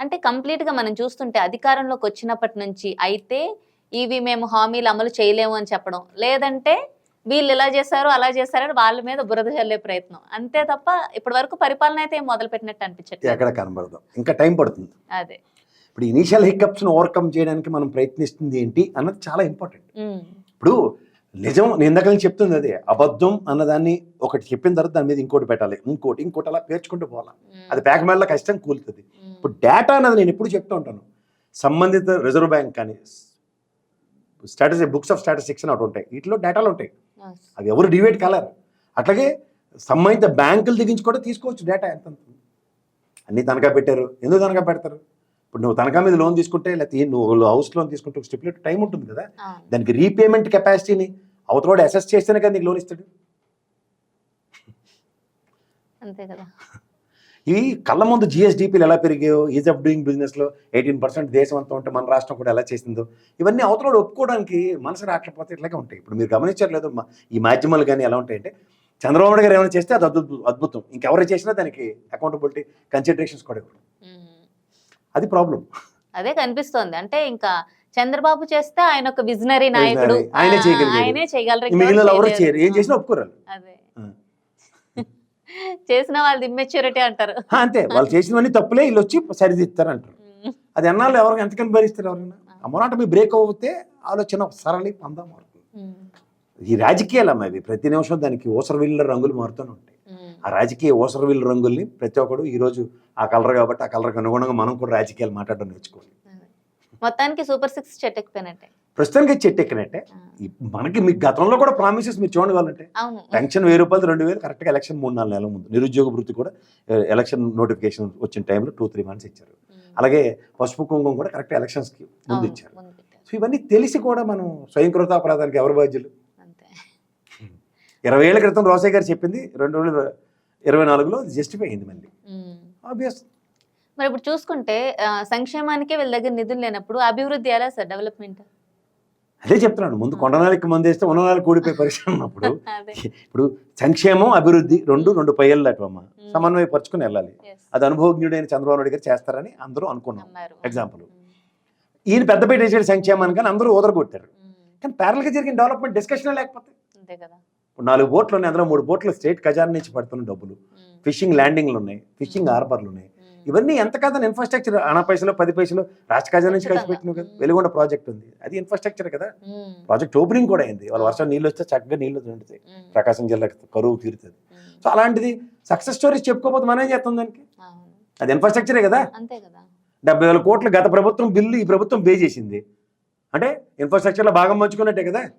అంటే కంప్లీట్గా మనం చూస్తుంటే అధికారంలోకి వచ్చినప్పటి నుంచి అయితే ఇవి మేము హామీలు అమలు చేయలేము అని చెప్పడం. లేదంటే వీళ్ళు ఇలా చేశారు అలా చేశారని వాళ్ళ మీద బురద చల్లే ప్రయత్నం. అంతే తప్ప ఇప్పటి వరకు పరిపాలన అయితే మొదలు పెట్టినట్టు అనిపించట్లేదు. ఎక్కడ కనబడదు. ఇంకా టైం పడుతుంది. అదే. ఇప్పుడు ఇనీషియల్ హికప్స్ను ఓవర్కమ్ చేయడానికి మనం ప్రయత్నిస్తుంది ఏంటి అన్నది చాలా ఇంపార్టెంట్. ఇప్పుడు నిజం నేను నుంచి చెప్తుంది అదే. అబద్ధం అన్నదాన్ని ఒకటి చెప్పిన తర్వాత దాని మీద ఇంకోటి పెట్టాలి. ఇంకోటి ఇంకోటి అలా పేర్చుకుంటూ పోవాలి. అది ప్యాక్ మేళ కష్టం కూలుతుంది. ఇప్పుడు డేటా అన్నది నేను ఎప్పుడు చెప్తూ ఉంటాను. సంబంధిత రిజర్వ్ బ్యాంక్ కానీ స్టాటస్ బుక్స్ ఆఫ్ స్టాటిస్టిక్స్ అని ఒకటి ఉంటాయి. వీటిలో డేటాలు ఉంటాయి. అవి ఎవరు డివేట్ కాలేరు. అట్లాగే సంబంధిత బ్యాంకుల దగ్గర నుంచి కూడా తీసుకోవచ్చు డేటా ఎంత. అన్ని తనఖా పెట్టారు. ఎందుకు తనఖా పెడతారు? ఇప్పుడు నువ్వు తనఖా మీద లోన్ తీసుకుంటే లేకపోతే నువ్వు హౌస్ లోన్ తీసుకుంటే ఒక స్టిప్యులేట్ టైం ఉంటుంది కదా. దానికి రీపేమెంట్ కెపాసిటీని అవతలోడు అసెస్ చేస్తేనే కదా నీకు లోన్ ఇస్తాడు. అంతే కదా. ఇవి కళ్ళ ముందు జిఎస్డిపిలు ఎలా పెరిగాయో ఈజ్ ఆఫ్ డూయింగ్ బిజినెస్లో ఎయిటీన్ పర్సెంట్ దేశం అంతా ఉంటే మన రాష్ట్రం కూడా ఎలా చేసిందో ఇవన్నీ అవతలోడు ఒప్పుకోవడానికి మనసు రాకపోతే ఇట్లాగే ఉంటాయి. ఇప్పుడు మీరు గమనించారు లేదు మా- ఈ మాధ్యమాలు కానీ ఎలా ఉంటాయంటే చంద్రబాబు నాయుడు గారు ఏమైనా చేస్తే అది అద్భుతం అద్భుతం. ఇంకెవరు చేసినా దానికి అకౌంటబిలిటీ కన్సిడరేషన్స్ కూడా ఇవ్వరు. ఉమ్. అది ప్రాబ్లం అదే కనిపిస్తోంది. అంటే ఇంకా చంద్రబాబు చేస్తే ఆయన ఒక విజనరీ నాయకుడు. ఆయనే చేయగలరు మిగిలిన ఇంకెవరు ఎవరు చేయలేరు. చేయరు. ఏం చేసినా ఒప్పుకోరాలు అదే. చేసిన వాళ్ళది ఇమ్మెచ్యూరిటీ అంటారు అంతే వాళ్ళు చేసినవన్నీ తప్పులే వీళ్ళు వచ్చి సరిదిస్తారు అంటారు. అది ఎన్నాళ్ళు ఎవరికి ఎంతకని భరిస్తారు ఎవరైనా అమ్మనాట మీ బ్రేక్ అవుతే ఆలోచన సరళి పందా మారుతుంది. ఈ రాజకీయాలు అమ్మ ఇవి ప్రతి నిమిషం దానికి ఊసరవిల్ల రంగులు మారుతూనే ఉంటాయి. ఆ రాజకీయ ఊసరవిల్ల రంగుల్ని ప్రతి ఒక్కడు ఈరోజు ఆ కలర్ కాబట్టి ఆ కలర్కి అనుగుణంగా మనం కూడా రాజకీయాలు మాట్లాడడం నేర్చుకోవాలి అదే. మొత్తానికి సూపర్ సిక్స్ చెట్టెక్కిపోయినట్టే. ప్రస్తుతానికి చెట్టు ఎక్కినట్టే ఆ. ఈ మనకి మీ గతంలో కూడా ప్రామిసెస్ మీరు అవును. పెన్షన్ వెయ్యి రూపాయలు రెండు వేలు కరెక్ట్గా ఎలక్షన్ మూడు నాలుగు నెలల ముందు. నిరుద్యోగ వృత్తి కూడా ఎలక్షన్ నోటిఫికేషన్ వచ్చిన టైంలో టూ త్రీ మంత్స్ ఇచ్చారు. అలాగే పసుపు కుంకుమ కూడా కరెక్ట్ ఎలక్షన్స్కి ముందు ఇచ్చారు. సో ఇవన్నీ తెలిసి కూడా మనం స్వయంకృతాపరాధానికి ఎవరు బాధ్యులు? ఇరవై ఏళ్ళ క్రితం రోసయ్య గారు చెప్పింది రెండు వేల ఇరవై నాలుగులో జస్టిఫై అయింది మళ్ళీ. ఆబ్వియస్ మరి ఇప్పుడు చూసుకుంటే సంక్షేమానికే వీళ్ళ దగ్గర నిధులు లేనప్పుడు అభివృద్ధి ఎలా సార్ డెవలప్మెంట్? అదే చెప్తున్నాను. ముందు కొండనాలికి మంది వేస్తే ఉన్ననాలు కూడిపోయే పరిస్థితి ఉన్నప్పుడు ఇప్పుడు సంక్షేమం అభివృద్ధి రెండు రెండు అమ్మ ఉమ్. సమన్వయపరుచుకుని వెళ్ళాలి. అది అనుభవజ్ఞుడైన చంద్రబాబు నాయుడు గారు చేస్తారని అందరూ అనుకున్నాం. ఎగ్జాంపుల్. ఈయన పెద్దపేట వేసాడు సంక్షేమాన్ని కానీ అందరూ ఓదరగొట్టారు. కానీ ప్యారల్గా జరిగిన డెవలప్మెంట్ డిస్కషన్ లేకపోతే? ఇప్పుడు నాలుగు బోట్లు ఉన్నాయి అందులో మూడు బోట్లు స్టేట్ ఖజానా నుంచి పడుతున్న డబ్బులు. ఫిషింగ్ ల్యాండింగ్లు ఉన్నాయి. ఫిషింగ్. హార్బర్లు ఉన్నాయి. ఇవన్నీ ఎంత కాదని ఇన్ఫ్రాస్ట్రక్చర్ అనా పైసలు పది పైసలు రాష్ట్ర ఖజానా నుంచి కలిసి పెట్టినావు కదా. వెలుగొండ ప్రాజెక్ట్ ఉంది. అది ఇన్ఫ్రాస్ట్రక్చర్ కదా. ప్రాజెక్ట్ ఓపెనింగ్ కూడా అయింది. వాళ్ళ వర్షం నీళ్ళు వస్తే చక్కగా నీళ్ళు నిండుతాయి. ప్రకాశం జిల్లాకి కరువు తీరుతుంది. సో అలాంటిది సక్సెస్ స్టోరీస్ చెప్పుకోకపోతే మనం ఏం చేస్తాం దానికి. అది ఇన్ఫ్రాస్ట్రక్చరే కదా. డెబ్బై వేల కోట్లు గత ప్రభుత్వం బిల్లు ఈ ప్రభుత్వం పే చేసింది. అంటే ఇన్ఫ్రాస్ట్రక్చర్లో భాగం పంచుకున్నట్టే కదా.